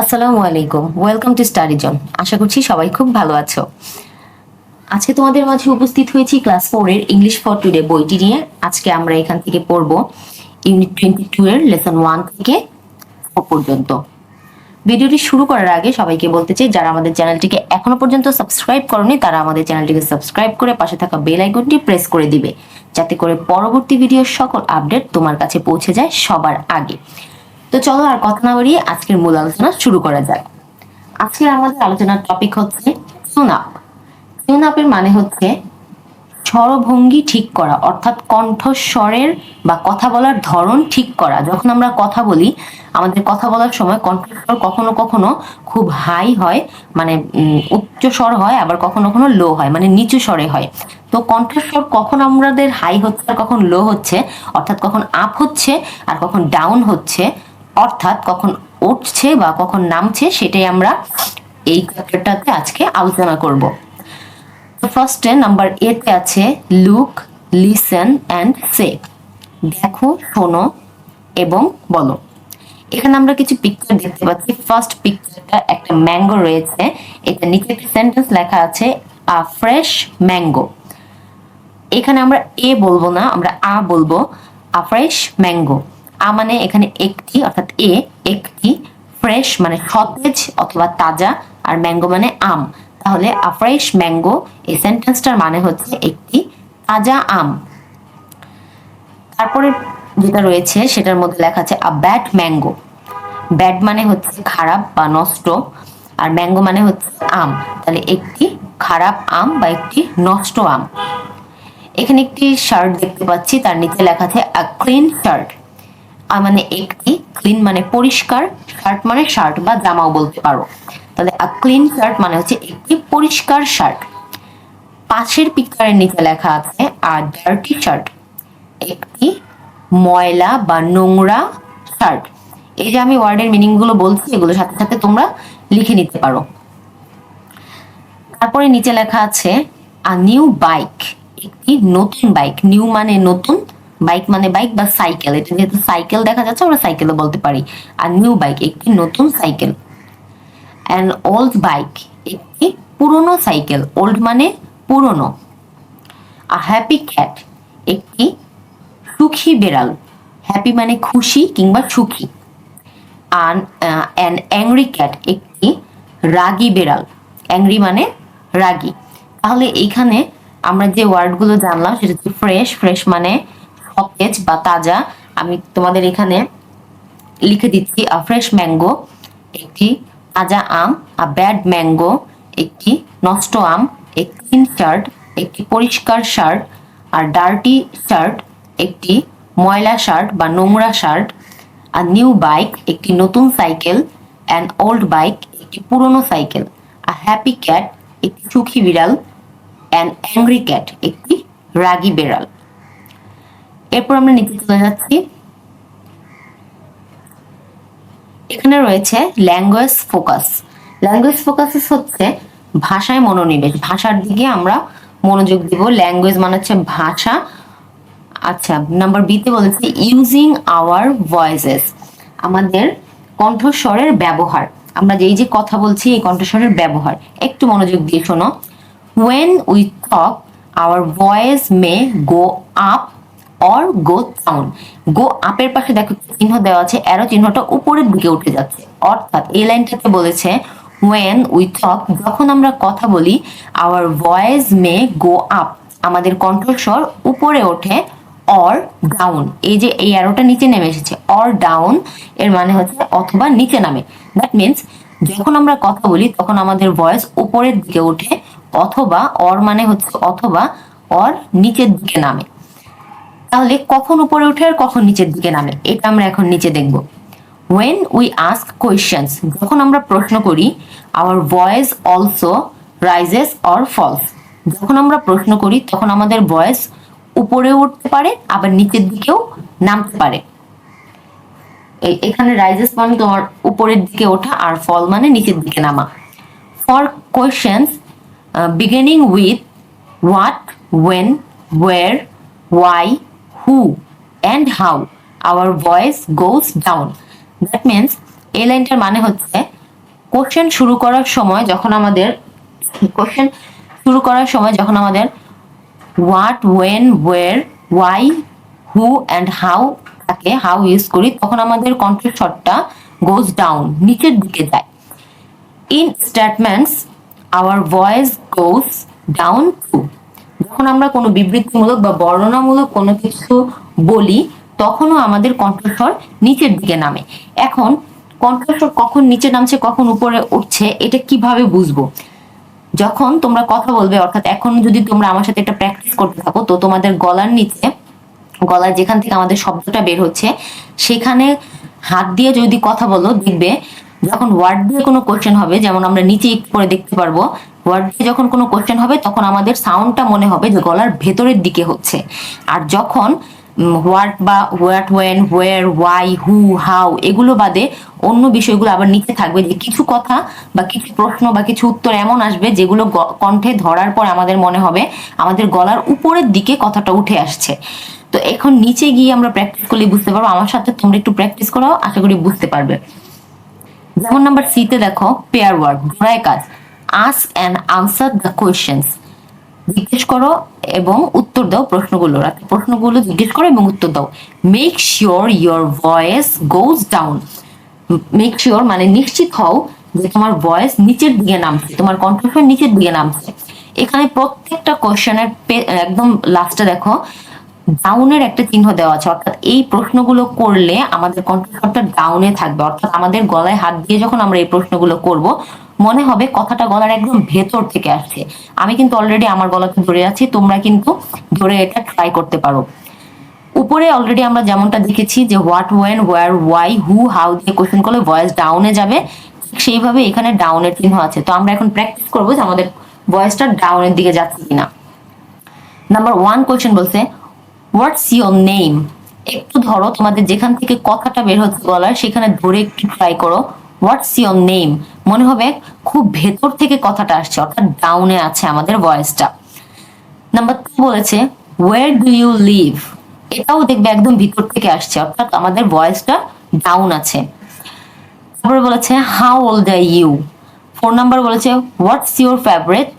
আসসালামু আলাইকুম। Welcome to study zone আশা করছি সবাই খুব ভালো আছো। আজকে তোমাদের মাঝে উপস্থিত হয়েছি ক্লাস ফোরের ইংলিশ ফর টুডে বইটি নিয়ে। আজকে আমরা এখান থেকে পড়ব ইউনিট টোয়েন্টি টু এর লেসন ওয়ান থেকে পর্যন্ত। ভিডিওটি শুরু করার আগে সবাইকে বলতে চাই, যারা আমাদের চ্যানেলটিকে এখনও পর্যন্ত সাবস্ক্রাইব করনি, তারা আমাদের চ্যানেলটিকে সাবস্ক্রাইব করে পাশে থাকা বেল আইকনটি প্রেস করে দিবে। যাতে করে পরবর্তী ভিডিওর সকল আপডেট তোমার কাছে পৌঁছে যায় সবার আগে। তো চলো আর কথা না বাড়িয়ে আজকের মূল আলোচনা শুরু করা যাক। আজকের আমাদের আলোচনার টপিক হচ্ছে টিউন আপের মানে হচ্ছে স্বরভঙ্গি ঠিক করা, অর্থাৎ কণ্ঠস্বরের বা কথা বলার ধরন ঠিক করা। যখন আমরা কথা বলি, আমাদের কথা বলার সময় কণ্ঠস্বর কখনো কখনো খুব হাই হয় মানে উচ্চ স্বর হয়, আবার কখনো কখনো লো হয় মানে নিচু স্বরে হয়। তো কণ্ঠস্বর কখন আমাদের হাই হচ্ছে আর কখন লো হচ্ছে, অর্থাৎ কখন আপ হচ্ছে আর কখন ডাউন হচ্ছে অর্থাৎ কখন উঠছে বা কখন নামছে সেটাই আমরা এই চ্যাপ্টারটাতে আজকে আলোচনা করব। ফার্স্টে নাম্বার এতে আছে লুক লিসেন অ্যান্ড সে দেখো, শোনো এবং বলো। এখানে আমরা কিছু পিকচার দেখতে পাচ্ছি। ফার্স্ট পিকচারটা একটা ম্যাঙ্গো রয়েছে। এটা নিচে একটা সেন্টেন্স লেখা আছে আ ফ্রেশ ম্যাঙ্গো এখানে আমরা এ বলব না, আমরা আ বলব আ ফ্রেশ ম্যাঙ্গো আ মানে এখানে একটি, অর্থাৎ এ, একটি ফ্রেশ মানে সতেজ অথবা তাজা, আর ম্যাঙ্গো মানে আম। তাহলে আ ফ্রেশ ম্যাঙ্গো এই সেন্টেন্সটার মানে হচ্ছে একটি তাজা আম। তারপরে যেটা রয়েছে, সেটার মধ্যে লেখা আছে আ ব্যাড ম্যাঙ্গো ব্যাড মানে হচ্ছে খারাপ বা নষ্ট, আর ম্যাঙ্গো মানে হচ্ছে আম। তাহলে একটি খারাপ আম বা একটি নষ্ট আম। এখানে একটি শার্ট দেখতে পাচ্ছি, তার নিচে লেখা আছে আ ক্লিন শার্ট মানে একটি ক্লিন মানে পরিষ্কার শার্ট মানে শার্ট বা জামাও বলতে পারো। তাহলে আ ক্লিন শার্ট মানে হচ্ছে একটি পরিষ্কার শার্ট পাশের পিকচারের নিচে লেখা আছে, আর ডার্টি শার্ট একটি ময়লা বা নোংরা শার্ট এই যে আমি ওয়ার্ডের মিনিংগুলো বলছি এগুলো সাথে সাথে তোমরা লিখে নিতে পারো। তারপরে নিচে লেখা আছে, আ নিউ বাইক। একটি নতুন বাইক, নিউ মানে নতুন বাইক মানে বাইক বা সাইকেল এটা যেহেতু সাইকেল দেখা যাচ্ছে, আমরা সাইকেলও বলতে পারি। আর নিউ বাইক একটি নতুন সাইকেল অ্যান্ড ওল্ড বাইক একটি পুরনো সাইকেল ওল্ড মানে পুরনো। আ হ্যাপি ক্যাট একটি সুখী বেড়াল। হ্যাপি মানে খুশি কিংবা সুখী। আন অ্যান অ্যাংরি ক্যাট একটি রাগী বেড়াল। অ্যাংরি মানে রাগী। তাহলে এইখানে আমরা যে ওয়ার্ডগুলো জানলাম, সেটা হচ্ছে ফ্রেশ ফ্রেশ মানে সতেজ বা তাজা, আমি তোমাদের এখানে লিখে দিচ্ছি, আ ফ্রেশ ম্যাঙ্গো একটি তাজা আম, আ ব্যাড ম্যাঙ্গো একটি নষ্ট আম এ ক্লিন শার্ট একটি পরিষ্কার শার্ট আর ডার্টি শার্ট একটি ময়লা শার্ট বা নোংরা শার্ট আর নিউ বাইক একটি নতুন সাইকেল অ্যান্ড ওল্ড বাইক একটি পুরনো সাইকেল আর হ্যাপি ক্যাট একটি সুখী বিড়াল অ্যান অ্যাংরি ক্যাট একটি রাগী বেড়াল। এরপর আমরা নিচে চলে যাচ্ছি। এখানে রয়েছে ল্যাঙ্গুয়েজ ফোকাস ল্যাঙ্গুয়েজ ফোকাস হচ্ছে ভাষায় মনোনিবেশ। ভাষার দিকে আমরা মনোযোগ দিব। ল্যাঙ্গুয়েজ মানে হচ্ছে ভাষা। আচ্ছা নাম্বার বিতে বলেছে ইউজিং আওয়ার ভয়েসেস আমাদের কণ্ঠস্বরের ব্যবহার। আমরা যেই যে কথা বলছি, এই কণ্ঠস্বরের ব্যবহার। একটু মনোযোগ দিয়ে শোনো। When we talk, our voice may go up or go down গো আপের পাশে দেখো চিহ্ন দেওয়া আছে এরো চিহ্নটা উপরের দিকে উঠে যাচ্ছে। অর্থাৎ এই লাইনটাতে বলেছে, when we talk, যখন আমরা কথা বলি, our voice may go up আমাদের কণ্ঠস্বর উপরে ওঠে অর ডাউন এই যে এই অ্যারোটা নিচে নেমে এসেছে অর ডাউন এর মানে হচ্ছে অথবা নিচে নামে। দ্যাট মিনস যখন আমরা কথা বলি, তখন আমাদের ভয়েস উপরের দিকে ওঠে, অথবা অর মানে হচ্ছে অথবা অর নিচের দিকে নামে। তাহলে কখন উপরে ওঠে আর কখন নিচের দিকে নামে? এটা আমরা এখন নিচে দেখব। ওয়েন উই আস্ক কোয়েশ্চেন্স যখন আমরা প্রশ্ন করি our voice also rises or falls যখন আমরা প্রশ্ন করি, তখন আমাদের ভয়েস উপরে উঠতে পারে, আবার নিচের দিকেও নামতে পারে। এখানে রাইজেস মানে তোমার উপরের দিকে ওঠা আর ফল মানে নিচের দিকে নামা। For questions beginning with what when where why who and how our voice goes down that means এই লাইনটার মানে হচ্ছে কোশ্চেন শুরু করার সময় যখন আমাদের কোশ্চেন শুরু করার সময় যখন আমাদের what when where why who and how থাকে হাউ ইউজ করি, তখন আমাদের কন্ট্রোল শটটা গোজ ডাউন নিচের দিকে যায়। In statements our voice goes down too যখন আমরা কোনো বিবৃতিমূলক বা বর্ণনামূলক কোনো কিছু বলি, তখনও আমাদের কণ্ঠস্বর নিচের দিকে নামে। এখন, কণ্ঠস্বর কখন নিচে নামছে, কখন উপরে উঠছে, এটা কীভাবে বুঝব? যখন তোমরা কথা বলবে, অর্থাৎ এখন যদি তোমরা আমার সাথে একটা প্র্যাকটিস করতে থাকো, তো তোমাদের গলার নিচে, গলার যেখান থেকে আমাদের শব্দটা বের হচ্ছে, সেখানে হাত দিয়ে যদি কথা বলো, দেখবে যখন ওয়ার্ড দিয়ে কোনো কোশ্চেন হবে, যেমন আমরা নিচে একটু করে দেখতে পারব ওয়ার্ড যখন কোনো কোয়েশ্চেন হবে, তখন আমাদের সাউন্ডটা মনে হবে যে গলার ভেতরের দিকে হচ্ছে। আর যখন হোয়াট বা what when where why who how এগুলো বাদে অন্য বিষয়গুলো আবার নিচে থাকবে যে কিছু কথা বা কিছু প্রশ্ন বা কিছু উত্তর এমন আসবে যেগুলো কণ্ঠে ধরার পর আমাদের মনে হবে আমাদের গলার উপরের দিকে কথাটা উঠে আসছে। তো এখন নিচে গিয়ে আমরা প্র্যাকটিস করলে বুঝতে পারব। আমার সাথে তোমরা একটু প্র্যাকটিস করাও, আশা করি বুঝতে পারবে। যেমন নাম্বার সিতে দেখো পেয়ার ওয়ার্ড ঘোড়ায় কাজ। Ask and answer the questions জিজ্ঞেস করো এবং উত্তর দাও প্রশ্নগুলো। প্রশ্নগুলো জিজ্ঞেস করো এবং উত্তর দাও। Make sure your voice goes down make sure মানে নিশ্চিত হও যে তোমার ভয়েস নিচের দিকে নামছে, তোমার কণ্ঠস্বর নিচের দিকে নামছে। এখানে প্রত্যেকটা কোয়েশ্চেনের একদম লাস্টে দেখো ডাউনের একটা চিহ্ন দেওয়া আছে। অর্থাৎ এই প্রশ্নগুলো করলে আমাদের কণ্ঠস্বরটা ডাউনে থাকবে। অর্থাৎ আমাদের গলায় হাত দিয়ে যখন আমরা এই প্রশ্নগুলো করব মনে হবে কথাটা গলার একদম ভেতর থেকে আসছে। আমি কিন্তু অলরেডি আমার গলাতে ধরে আছি, তোমরা কিন্তু ধরে এটা ট্রাই করতে পারো। উপরে অলরেডি আমরা যেমনটা দেখেছি যে what when where why who how দিয়ে কোশ্চেন করলে ভয়েস ডাউনে যাবে। সেইভাবে এখানে ডাউনের চিহ্ন আছে। তো আমরা এখন প্র্যাকটিস করব যে আমাদের ভয়েসটা ডাউনের দিকে যাচ্ছে কিনা। নাম্বার ওয়ান কোয়েশ্চেন বলছে হোয়াটস ইয়োর নেম একটু ধরো, তোমাদের যেখান থেকে কথাটা বের হচ্ছে গলার সেখানে ধরে একটু ট্রাই করো। হোয়াটস ইয়োর নেম মনে হবে খুব ভেতর থেকে কথাটা আসছে, অর্থাৎ ডাউনে আছে আমাদের ভয়েসটা নাম্বার টু বলেছে ওয়ার ডু ইউ লিভ এটাও দেখবে একদম ভিতর থেকে আসছে, অর্থাৎ আমাদের ভয়েসটা ডাউন আছে। তারপরে বলেছে how old are you four number বলেছে what's your favourite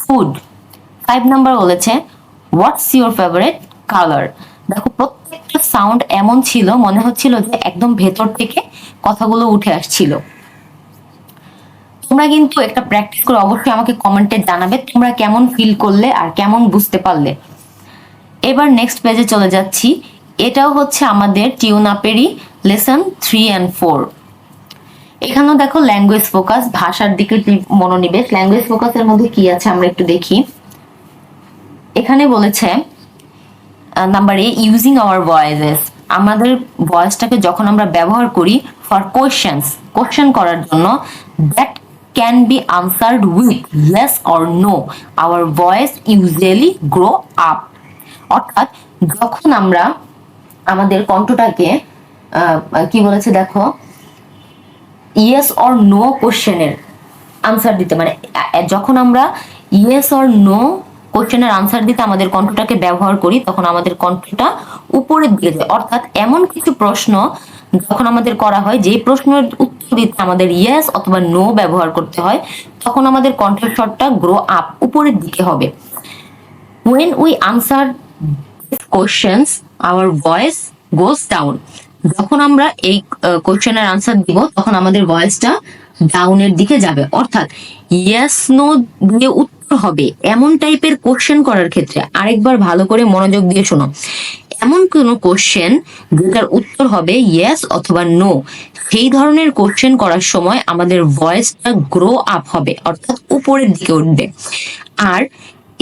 food five number বলেছে হোয়াটস ইউর ফেভারিট কালার দেখো, প্রত্যেকটা সাউন্ড এমন ছিল, মনে হচ্ছিল যে একদম ভেতর থেকে কথাগুলো উঠে আসছিল। তোমরা কিন্তু একটা প্র্যাকটিস করে অবশ্যই আমাকে কমেন্টে জানাবে তোমরা কেমন ফিল করলে আর কেমন বুঝতে পারলে। এবার নেক্সট পেজে চলে যাচ্ছি। এটাও হচ্ছে আমাদের টিউনাপেরি লেসন থ্রি অ্যান্ড ফোর এখানেও দেখো ল্যাঙ্গুয়েজ ফোকাস ভাষার দিকে মনোনিবেশ। ল্যাঙ্গুয়েজ ফোকাসের মধ্যে কি আছে আমরা একটু দেখি। এখানে বলেছে number A using our voices আমাদের ভয়েসটাকে যখন আমরা ব্যবহার করি ফর কোয়েশ্চেন্স কোশ্চেন করার জন্য that can be answered with yes or no. Our voice usually grow up. অর্থাৎ যখন আমরা আমাদের কণ্ঠটাকে কি বলেছে দেখো? ইয়েস অর নো কোশ্চেনের আনসার দিতে মানে যখন আমরা ইয়েস অর নো কোশ্চেনের আনসার দিতে আমাদের কণ্ঠটাকে ব্যবহার করি, তখন আমাদের কণ্ঠটা উপরের দিকে যায়। অর্থাৎ এমন কিছু প্রশ্ন যখন আমাদের করা হয় যে প্রশ্নের উত্তর দিতে আমাদের ইয়েস অথবা নো ব্যবহার করতে হয়, তখন আমাদের কণ্ঠস্বরটা গ্রো আপ উপরের দিকে হবে। When we answer questions, our voice goes down যখন আমরা এই কোশ্চেনের আনসার দিব, তখন আমাদের ভয়েসটা ডাউনের দিকে যাবে। অর্থাৎ ইয়েস নো দিয়ে উত্তর হবে এমন টাইপের কোশ্চেন করার ক্ষেত্রে। আরেকবার ভালো করে মনোযোগ দিয়ে শোনো। এমন কোনো কোশ্চেন যেটার উত্তর হবে ইয়েস অথবা নো সেই ধরনের কোশ্চেন করার সময় আমাদের ভয়েসটা গ্রো আপ হবে, অর্থাৎ উপরের দিকে উঠবে। আর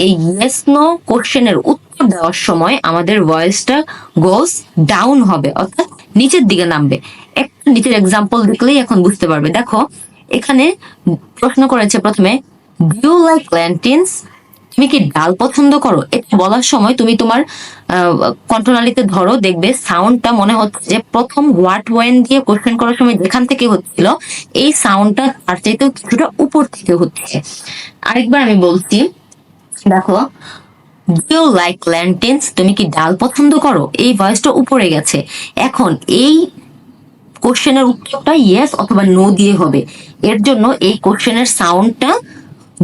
এই ইয়েস নো কোশ্চেনের উত্তর দেওয়ার সময় আমাদের ভয়েসটা গোস ডাউন হবে, অর্থাৎ নিচের দিকে নামবে। একটা নিচের এক্সাম্পল দেখলেই এখন বুঝতে পারবে। দেখো, এখানে প্রশ্ন করেছে প্রথমে ডিউ লাইক ল্যান্টিনস তুমি কি ডাল পছন্দ করো? এটা বলার সময় তুমি তোমার কন্ট্রোনালিতে ধরো, দেখবে সাউন্ডটা মনে হচ্ছে যে প্রথম হোয়াট ওয়েন দিয়ে কোশ্চেন করার সময় যেখান থেকে হচ্ছিল, এই সাউন্ডটা তার চাইতেও কিছুটা উপর থেকে হচ্ছে। আরেকবার আমি বলছি, দেখো ইউ লাইক ল্যান্টেন্স তুমি কি ডাল পছন্দ করো? এই ভয়েসটা উপরে গেছে। এখন এই কোশ্চেনের উত্তরটা ইয়েস অথবা নো দিয়ে হবে। এর জন্য এই কোশ্চেনের সাউন্ডটা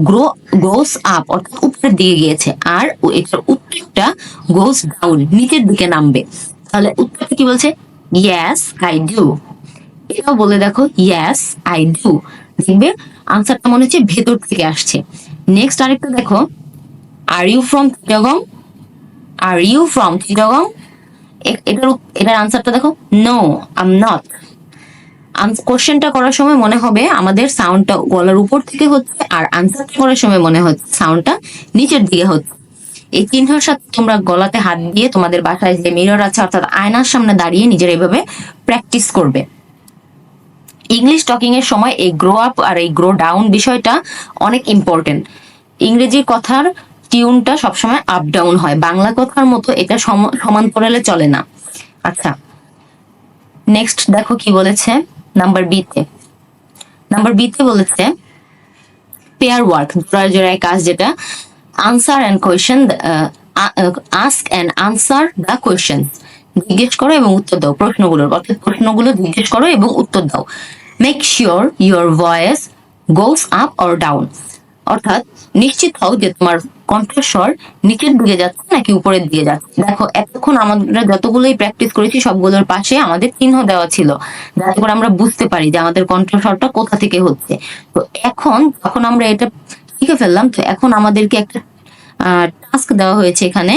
গ্রো গোস আপ অর্থাৎ উপরের দিকে গিয়েছে। আর এটার উত্তরটা গোস ডাউন নিচের দিকে নামবে। তাহলে উত্তরটা কি বলছে? ইয়েস আই ডু এটাও বলে দেখো ইয়েস আই ডু দেখবে আনসারটা মনে হচ্ছে ভেতর থেকে আসছে। নেক্সট আরেকটা দেখো। Are you from Chittagong are you from Chittagong এটার এটার আনসারটা দেখো। নো আম নট কোশ্চেনটা করার সময় মনে হবে আমাদের সাউন্ডটা গলার উপর থেকে হচ্ছে আর আনসারটা করার সময় মনে হচ্ছে সাউন্ডটা নিচের দিকে হচ্ছে। এই চিহ্নের সাথে তোমরা গলাতে হাত দিয়ে তোমাদের বাসায় যে মিরর আছে অর্থাৎ আয়নার সামনে দাঁড়িয়ে নিজের এইভাবে প্র্যাকটিস করবে। ইংলিশ টকিং এর সময় এই গ্রো আপ আর এই গ্রো ডাউন বিষয়টা অনেক ইম্পর্টেন্ট ইংরেজি কথার টিউনটা সবসময় আপ ডাউন হয়। বাংলা কথার মতো এটা সম- সমান্তরালে চলে না। আচ্ছা। নেক্সট দেখো কি বলেছে নাম্বার বিতে নাম্বার বিতে বলেছে পেয়ার ওয়ার্ক জোড়ায় জোড়ায় কাজ যেটা answer and question ask and answer the question জিজ্ঞেস করো এবং উত্তর দাও প্রশ্নগুলোর। অর্থাৎ প্রশ্নগুলো জিজ্ঞেস করো এবং উত্তর দাও। Make sure your voice goes up or down অর্থাৎ নিশ্চিত হও যে তোমার কণ্ঠস্বর নিচের দিকে যাচ্ছে নাকি উপরের দিকে যাচ্ছে। দেখো, এতক্ষণ আমরা যতগুলোই প্র্যাকটিস করেছি, সবগুলোর পাশে আমাদের চিহ্ন দেওয়া ছিল, যাতে করে আমরা বুঝতে পারি যে আমাদের কণ্ঠস্বরটা কোথা থেকে হচ্ছে। তো এখন যখন আমরা এটা শিখে ফেললাম, তো এখন আমাদেরকে একটা টাস্ক দেওয়া হয়েছে এখানে,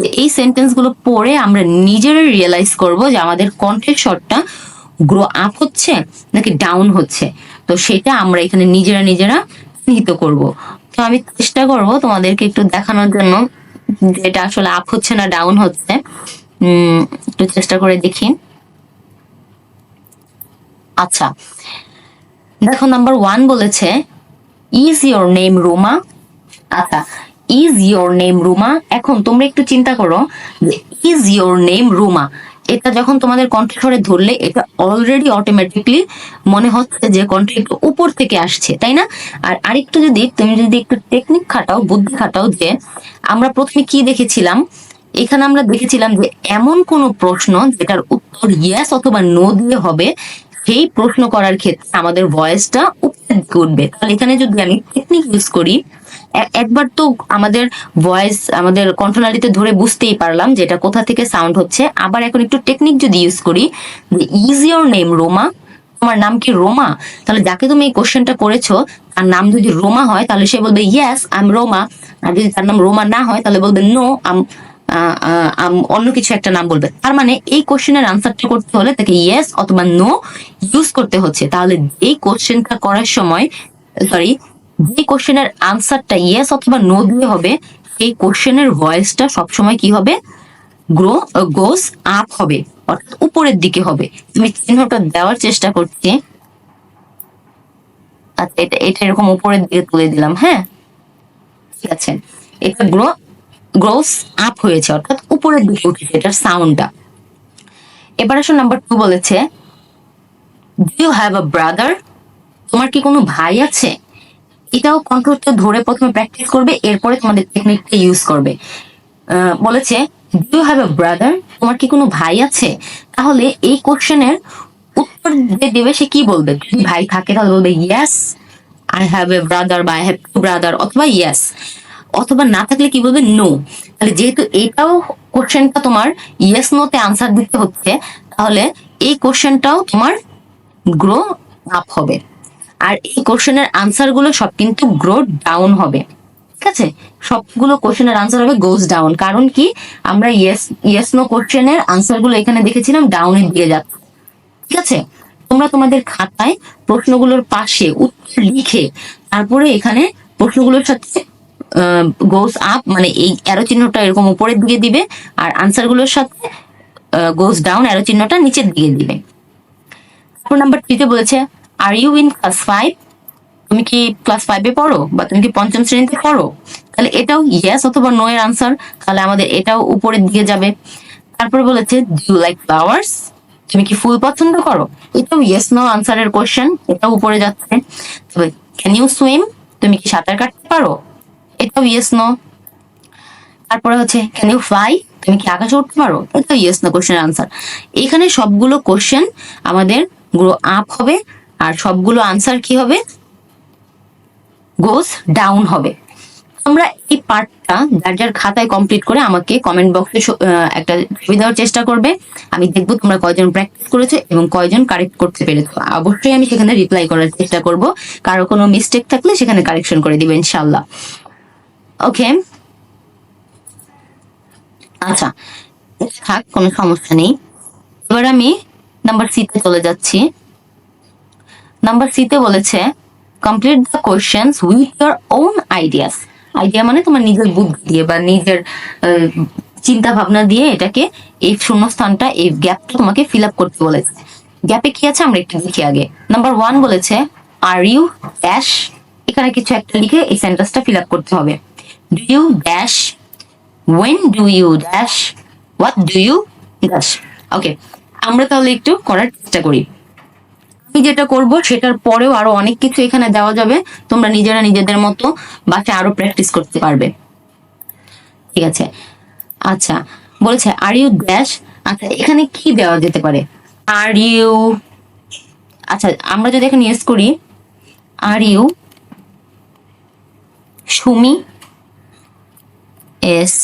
যে এই সেন্টেন্সগুলো পড়ে আমরা নিজেরাই রিয়েলাইজ করব যে আমাদের কণ্ঠের স্বরটা গ্রো আপ হচ্ছে নাকি ডাউন হচ্ছে। তো সেটা আমরা এখানে নিজেরা নিজেরা চিহ্নিত করব। তো আমি চেষ্টা করব তোমাদেরকে একটু দেখানোর জন্য যে এটা আসলে আপ হচ্ছে না ডাউন হচ্ছে। একটু চেষ্টা করে দেখি। আচ্ছা। দেখো নাম্বার ওয়ান বলেছে ইজ ইয়োর নেম রুমা আচ্ছা ইজ ইয়োর নেম রুমা এখন তোমরা একটু চিন্তা করো ইজ ইয়োর নেম রুমা এটা যখন তোমাদের কণ্ঠস্বরে ধরলে, এটা অলরেডি অটোমেটিকলি মনে হচ্ছে যে কণ্ঠ একটু উপর থেকে আসছে, তাই না? আর আরেকটু যদি, তুমি যদি একটু টেকনিক খাটাও, বুদ্ধি খাটাও যে, আমরা প্রথমে কি দেখেছিলাম? এখানে আমরা দেখেছিলাম যে এমন কোনো প্রশ্ন যেটার উত্তর ইয়েস অথবা নো দিয়ে হবে, সেই প্রশ্ন করার ক্ষেত্রে আমাদের ভয়েসটা উপরের দিকে উঠবে। তাহলে এখানে যদি আমি টেকনিক ইউজ করি একবার তো আমাদের ভয়েস আমাদের কণ্ঠনালীতে ধরে বুঝতেই পারলাম যে এটা কোথা থেকে সাউন্ড হচ্ছে। আবার এখন একটু টেকনিক যদি ইউজ করি ইজ ইয়োর নেম রোমা তোমার নাম কি রোমা তাহলে যাকে তুমি এই কোশ্চেনটা করেছ, তার নাম যদি রোমা হয়, তাহলে সে বলবে ইয়েস আই এম রোমা আর যদি তার নাম রোমা না হয়, তাহলে বলবে নো আম অন্য কিছু একটা নাম বলবে। তার মানে এই কোশ্চেনের আনসারটা করতে হলে তাকে ইয়েস অথবা নো ইউজ করতে হচ্ছে। তাহলে এই কোশ্চেনটা করার সময় সরি যে কোশ্চেনের আনসারটা ইয়েস অথবা নো দিয়ে হবে, সেই কোশ্চেনের ভয়েসটা সবসময় কি হবে? গ্রো গোস আপ হবে, অর্থাৎ উপরের দিকে হবে। তুমি চিহ্নটা দেওয়ার চেষ্টা করছি। আচ্ছা এটা এটা এরকম উপরের দিকে তুলে দিলাম হ্যাঁ? ঠিক আছে। এটা গ্রো গ্রোস আপ হয়েছে, অর্থাৎ উপরের দিকে উঠেছে এটার সাউন্ডটা এবার আসো নাম্বার টু বলেছে do you have a brother তোমার কি কোনো ভাই আছে? এটাও কন্ট্রোলটা ধরে প্রথমে প্র্যাকটিস করবে, এরপরে তোমাদের টেকনিকটা ইউজ করবে। বলেছে do you have a brother তোমার কি কোনো ভাই আছে? তাহলে এই কোশ্চেনের উত্তর যে দেবে, সে কি বলবে? যদি ভাই থাকে, তাহলে বলবে yes I have a brother বা আই হ্যাভ টু ব্রাদার অথবা ইয়েস অথবা না থাকলে কি বলবে? নো তাহলে যেহেতু এটাও কোশ্চেনটা তোমার ইয়েস নোতে আনসার দিতে হচ্ছে, তাহলে এই কোশ্চেনটাও তোমার গ্রো আপ হবে। আর এই কোশ্চেনের আনসারগুলো সব কিন্তু গ্রো ডাউন হবে। ঠিক আছে? সবগুলো কোশ্চেনের আনসার হবে গোস ডাউন কারণ কি? আমরা ইয়েস ইয়েস নো কোশ্চেনের আনসারগুলো এখানে দেখেছিলাম ডাউনের দিকে যাচ্ছে। ঠিক আছে? তোমরা তোমাদের খাতায় প্রশ্নগুলোর পাশে উত্তর লিখে তারপরে এখানে প্রশ্নগুলোর সাথে গোস আপ মানে এই অ্যারো চিহ্নটা এরকম উপরের দিকে দিবে আর আনসারগুলোর সাথে গোস ডাউন অ্যারো চিহ্নটা নিচের দিকে দিবে। তারপর নাম্বার থ্রিতে বলেছে are you in class five তুমি কি ক্লাস ফাইভে পড়ো? বা তুমি কি পঞ্চম শ্রেণীতে পড়ো? তাহলে এটাও ইয়েস অথবা নো এর আনসার তাহলে আমাদের এটাও উপরের দিকে যাবে। তারপর বলেছে ডু লাইক ফ্লাওয়ার্স তুমি কি ফুল পছন্দ করো? এটাও ইয়েস নো আনসারের কোশ্চেন এটাও উপরে যাচ্ছে। তবে ক্যান ইউ সুইম তুমি কি সাঁতার কাটতে পারো? এটাও ইয়েস নো তারপরে হচ্ছে ক্যান ইউ ফ্লাই তুমি কি আকাশে উঠতে পারো? এটাও ইয়েস নো কোশ্চেনের আনসার এখানে সবগুলো কোশ্চেন আমাদের গ্রো আপ হবে। আর সবগুলো আনসার কি হবে? গোস ডাউন হবে। তোমরা এই পার্টটা যার যার খাতায় কমপ্লিট করে আমাকে কমেন্ট বক্সে একটা ছবি দেওয়ার চেষ্টা করবে। আমি দেখব তোমরা কয়জন প্র্যাকটিস করেছ এবং কয়জন কারেক্ট করতে পেরেছ। অবশ্যই আমি সেখানে রিপ্লাই করার চেষ্টা করব। কারও কোনো মিস্টেক থাকলে সেখানে কারেকশন করে দিবে ইনশাল্লাহ ওকে আচ্ছা থাক, কোনো সমস্যা নেই। এবার আমি নাম্বার সিতে চলে যাচ্ছি। নাম্বার সিতে বলেছে complete the questions with your own ideas idea মানে তোমার নিজের বুদ্ধি দিয়ে বা নিজের চিন্তা ভাবনা দিয়ে এটাকে এই শূন্যস্থানটা, এই গ্যাপটা তোমাকে ফিল আপ করতে বলেছে। গ্যাপে কি আছে? আমরা একটু দেখি আগে। নাম্বার ওয়ান বলেছে আর ইউ ড্যাশ এখানে কিছু একটা লিখে এই সেন্টেন্সটা ফিল আপ করতে হবে। Do you dash when do you dash what do you dash okay আমরা তাহলে একটু করার চেষ্টা করি। আমি যেটা করব, সেটার পরেও আরও অনেক কিছু এখানে দেওয়া যাবে। তোমরা নিজেরা নিজেদের মতো বাসায় আরও প্র্যাকটিস করতে পারবে। ঠিক আছে? আচ্ছা বলেছে আর ইউ ড্যাশ আচ্ছা এখানে কি দেওয়া যেতে পারে? আর ইউ আচ্ছা আমরা যদি এখানে ইউজ করি are you Sumi S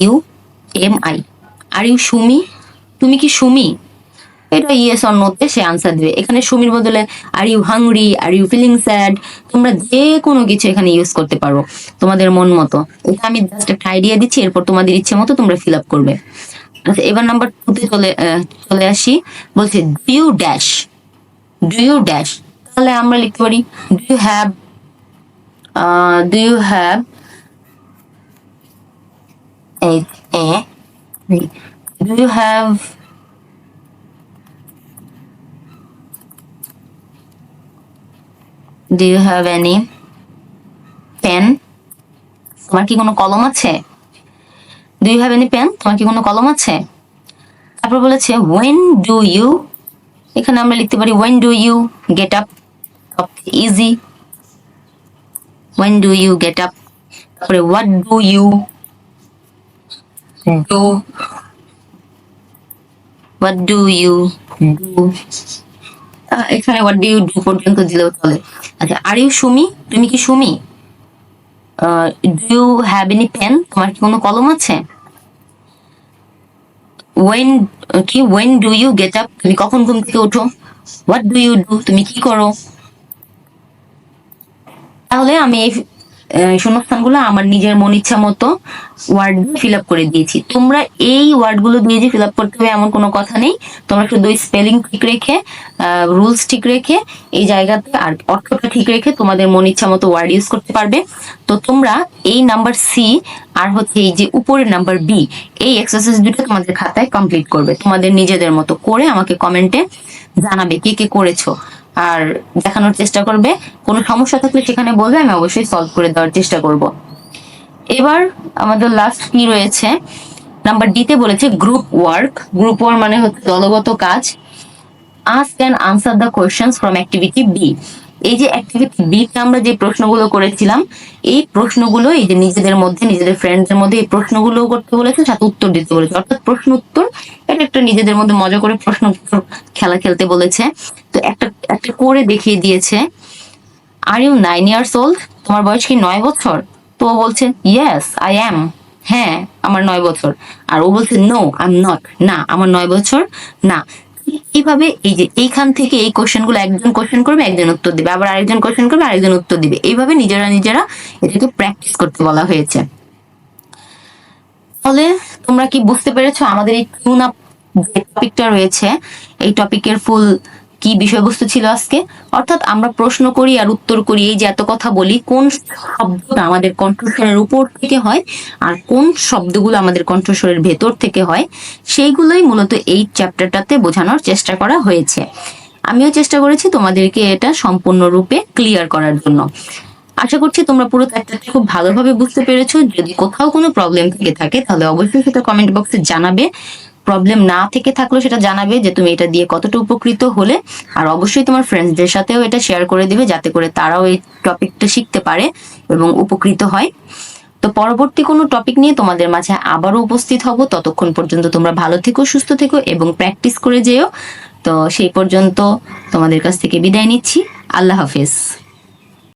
U M I are you Sumi তুমি কি সুমি? এটা ইয়েস অর নোতে সে আনসার দেবে। এখানে সুমির বদলে are you hungry are you feeling sad তোমরা যে কোনো কিছু এখানে ইউজ করতে পারো, তোমাদের মন মতো। এটা আমি জাস্ট একটা আইডিয়া দিচ্ছি, এরপর তোমাদের ইচ্ছে মতো তোমরা ফিল আপ করবে। আচ্ছা এবার নাম্বার টুতে চলে চলে আসি। বলছে do you dash do you dash তাহলে আমরা লিখতে পারি do you have do you have do you have do you have any pen তোমার কি কোনো কলম আছে do you have any pen তোমার কি কোনো কলম আছে তারপর বলেছে when do you এখানে আমরা লিখতে পারি when do you get up easy when do you get up তারপরে what do you do what do you do? এখানে what do you do পর্যন্ত দিলেও চলে আচ্ছা আর ইউ সুমি? তুমি কি Sumi? Do you have any pen তোমার কি কোনো কলম আছে? ওয়েন কি when do you get up তুমি কখন ঘুম থেকে ওঠো হোয়াট ডু ইউ ডু তুমি কি করো? তাহলে আমি এই শূন্যস্থানগুলো আমার নিজের মন ইচ্ছা মতো ওয়ার্ড ফিল আপ করে দিয়েছি। তোমরা এই ওয়ার্ডগুলো দিয়ে যে ফিল আপ করতে হবে এমন কোনো কথা নেই। তোমরা শুধু স্পেলিং ঠিক রেখে রুলস ঠিক রেখে, এই জায়গাতে আর অর্থটা ঠিক রেখে তোমাদের মন ইচ্ছা মতো ওয়ার্ড ইউজ করতে পারবে। তো তোমরা এই নাম্বার সি আর হচ্ছে এই যে উপরের নাম্বার বি এই এক্সারসাইজ দুটো তোমাদের খাতায় কমপ্লিট করবে। তোমাদের নিজেদের মতো করে আমাকে কমেন্টে জানাবে কে কে করেছ। আর দেখানোর চেষ্টা করবে। কোনো সমস্যা থাকলে সেখানে বলবে, আমি অবশ্যই সলভ করে দেওয়ার চেষ্টা করব। এবার আমাদের লাস্ট কি রয়েছে? নাম্বার ডিতে বলেছে গ্রুপ ওয়ার্ক গ্রুপ ওয়ার্ক মানে হচ্ছে দলগত কাজ। Ask and answer the questions from activity B এই যে অ্যাক্টিভিটি বিতে আমরা যে প্রশ্নগুলো করেছিলাম, এই প্রশ্নগুলো এই যে নিজেদের মধ্যে, নিজেদের ফ্রেন্ডসদের মধ্যে এই প্রশ্নগুলো করতে বলেছে, সাথে উত্তর দিতে বলেছে। অর্থাৎ প্রশ্ন উত্তর, এটা একটা নিজেদের মধ্যে মজা করে প্রশ্ন উত্তর খেলা খেলতে বলেছে। তো একটা একটা করে দেখিয়ে দিয়েছে are you nine years old তোমার বয়স কি নয় বছর? তো ও বলছে ইয়েস আই অ্যাম হ্যাঁ আমার নয় বছর। আর ও বলছে নো আই এম নট না, আমার নয় বছর। না। এইভাবে এই যে এইখান থেকে এই কোশ্চেনগুলো একজন কোশ্চেন করবে, একজন উত্তর দিবে। আবার আরেকজন কোশ্চেন করবে, আরেকজন উত্তর দিবে। এইভাবে নিজেরা নিজেরা এটাকে প্র্যাকটিস করতে বলা হয়েছে। তাহলে তোমরা কি বুঝতে পেরেছ? আমাদের এই যে টপিকটা রয়েছে, এই টপিকের ফুল কি বিষয়বস্তু ছিল আজকে? অর্থাৎ আমরা প্রশ্ন করি আর উত্তর করি, এই যে এত কথা বলি, কোন শব্দটা আমাদের কণ্ঠস্বরের উপর থেকে হয় আর কোন শব্দগুলো আমাদের কণ্ঠস্বরের ভেতর থেকে হয়, সেইগুলোই মূলত এই চ্যাপ্টারটাতে বোঝানোর চেষ্টা করা হয়েছে। আমিও চেষ্টা করেছি তোমাদেরকে এটা সম্পূর্ণরূপে ক্লিয়ার করার জন্য। আশা করছি তোমরা পুরো চ্যাপ্টারটা খুব ভালোভাবে বুঝতে পেরেছ। যদি কোথাও কোনো প্রবলেম থেকে থাকে, তাহলে অবশ্যই সেটা কমেন্ট বক্সে জানাবে। প্রবলেম না থেকে থাকল সেটা জানাবে যে তুমি এটা দিয়ে কতটা উপকৃত হলে। আর অবশ্যই তোমার ফ্রেন্ডসদের সাথেও এটা শেয়ার করে দিবে যাতে করে তারাও এই টপিকটা শিখতে পারে এবং উপকৃত হয়। তো পরবর্তী কোনো টপিক নিয়ে তোমাদের মাঝে আবারও উপস্থিত হব। ততক্ষণ পর্যন্ত তোমরা ভালো থেকো, সুস্থ থেকো এবং প্র্যাকটিস করে যেও। তো সেই পর্যন্ত তোমাদের কাছ থেকে বিদায় নিচ্ছি। আল্লাহ হাফেজ।